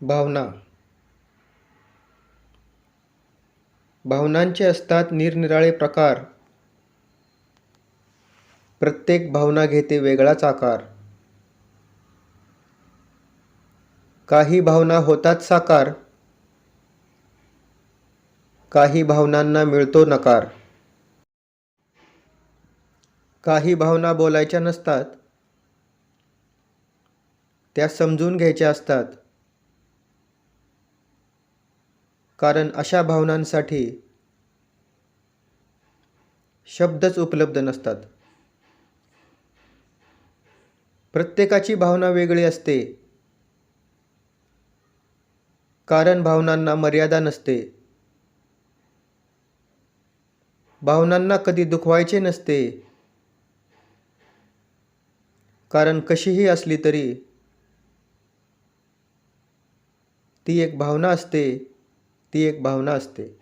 भावना. भावनांचे असतात निरनिराळे प्रकार. प्रत्येक भावना घेते वेगळाच आकार. काही भावना होतात साकार. काही भावनांना मिळतो नकार. काही भावना बोलायच्या नसतात. त्या समजून घ्यायच्या असतात. कारण अशा भावनांसाठी शब्दच उपलब्ध नसतात. प्रत्येकाची भावना वेगळी असते. कारण भावनांना मर्यादा नसते. भावनांना कधी दुखवायचे नसते. कारण कशीही असली तरी ती एक भावना असते. ती एक भावना असते.